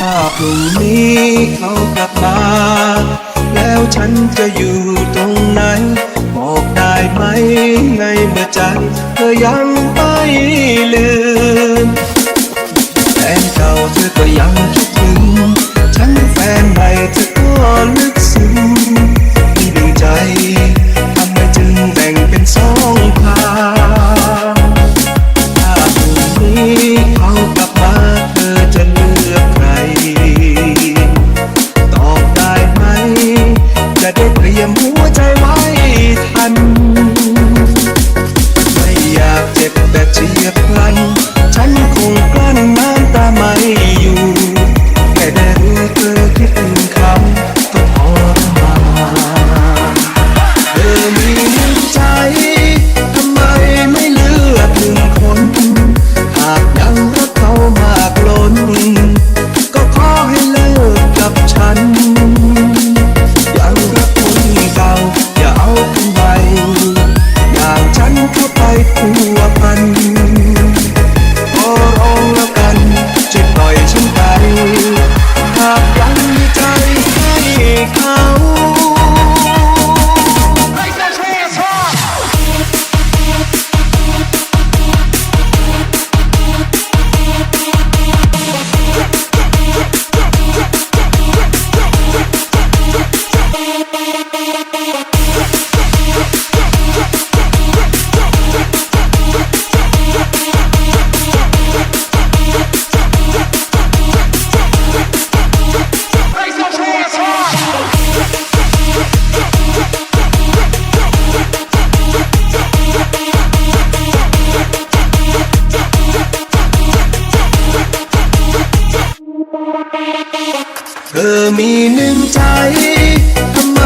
ถ้าพรุ่งนี้เขากลับมา แล้วฉันจะอยู่ตรงไหน บอกได้ไหมในเมื่อใจเธอยังไม่ลืมแฟนเก่าเธอก็ยังคิดถึง ฉันแฟนใหม่เธอก็ลึกซึ้งที่ดวงใจ เธอมีหนึ่งใจทำไม